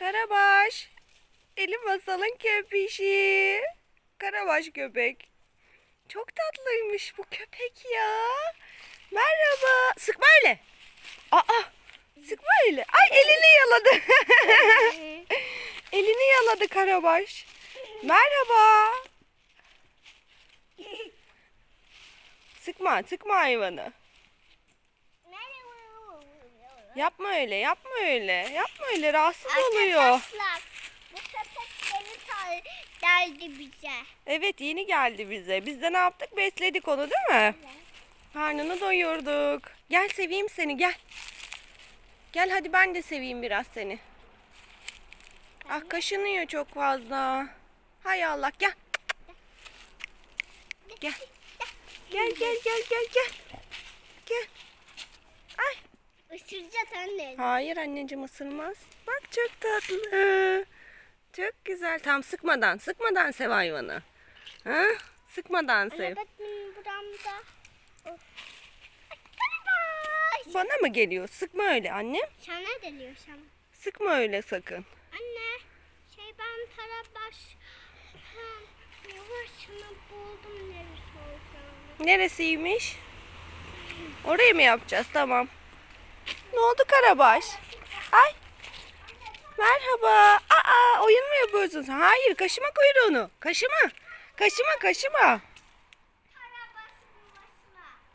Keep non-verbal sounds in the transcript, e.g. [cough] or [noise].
Karabaş. Elif Masal'ın köpüşü. Karabaş köpek. Çok tatlıymış bu köpek ya. Merhaba. Sıkma öyle. Aa. Sıkma öyle. Ay elini yaladı. [laughs] elini yaladı Karabaş. Merhaba. Sıkma, sıkma hayvanı. Yapma öyle, yapma öyle. Yapma öyle, rahatsız oluyor. Arkadaşlar bu köpek yeni geldi bize. Evet, yeni geldi bize. Biz de ne yaptık? Besledik onu değil mi? Karnını doyurduk. Gel seveyim seni, gel. Gel hadi ben de seveyim biraz seni. Ah kaşınıyor çok fazla. Hay Allah. Gel. Gel gel gel gel gel. Gel. Ay. Isıracak anne. Hayır anneciğim ısırmaz. Bak çok tatlı. Çok güzel. Tam sıkmadan, sıkmadan sev hayvanı. Ha? Sıkmadan sev. Anne benim buramda. Bana mı geliyor? Sıkma öyle annem. Sana geliyor sana. Sıkma öyle sakın. Anne şey ben Karabaş. Ha, yuvasını buldum neresi olacağını. Neresiymiş? Orayı mı yapacağız? Tamam. Ne oldu Karabaş? Ay. Merhaba. Aa, oyun mu yapıyorsun? sen? Hayır, kaşıma kuyruğunu. Kaşıma. Kaşıma, kaşıma.